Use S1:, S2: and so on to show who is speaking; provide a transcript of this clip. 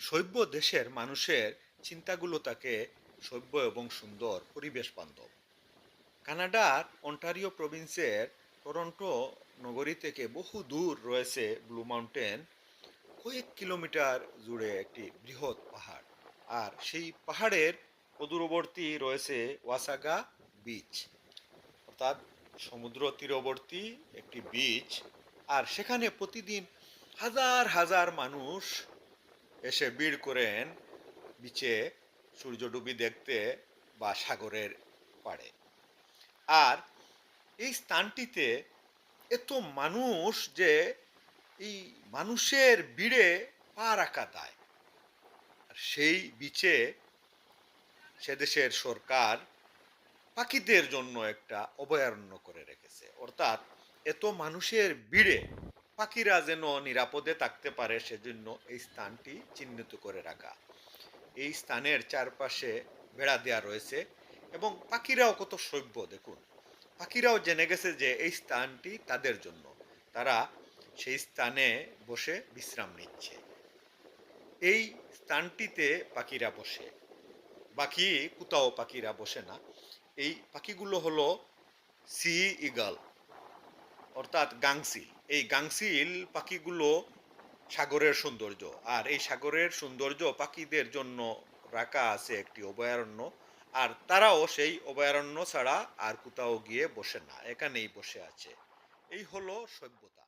S1: সভ্য দেশের মানুষের চিন্তাগুলো তাকে সভ্য এবং সুন্দর পরিবেশ বান্ধব। কানাডার অন্টারিও প্রভিন্সের টরন্টো নগরী থেকে বহু দূর রয়েছে ব্লু মাউন্টেন, কয়েক কিলোমিটার জুড়ে একটি বৃহৎ পাহাড়। আর সেই পাহাড়ের অদূরবর্তী রয়েছে ওয়াসাগা বিচ, অর্থাৎ সমুদ্র তীরবর্তী একটি বিচ। আর সেখানে প্রতিদিন হাজার হাজার মানুষ এসে ভিড় করেন, বিচে সূর্যডুবি দেখতে বা সাগরের পাড়ে। আর এই স্থানটিতে এত মানুষ যে এই মানুষের ভিড়ে পা রাখা দায়। আর সেই বিচে সে দেশের সরকার পাখিদের জন্য একটা অভয়ারণ্য করে রেখেছে। অর্থাৎ এত মানুষের ভিড়ে পাখিরা যেন নিরাপদে থাকতে পারে, সেজন্য এই স্থানটি চিহ্নিত করে রাখা। এই স্থানের চারপাশে বেড়া দেওয়া রয়েছে এবং পাখিরাও কত সভ্য, দেখুন। পাখিরাও জেনে গেছে যে এই স্থানটি তাদের জন্য। তারা সেই স্থানে বসে বিশ্রাম নিচ্ছে। এই স্থানটিতে পাখিরা বসে। বাকি কোথাও পাখিরা বসে না। এই পাখিগুলো হলো সি ইগল, অর্থাৎ গাংসিল এই গাংসিল পাখিগুলো সাগরের সৌন্দর্য। আর এই সাগরের সৌন্দর্য পাখিদের জন্য রাখা আছে একটি অভয়ারণ্য। আর তারাও সেই অভয়ারণ্য ছাড়া আর কোথাও গিয়ে বসে না, এখানেই বসে আছে। এই হলো সভ্যতা।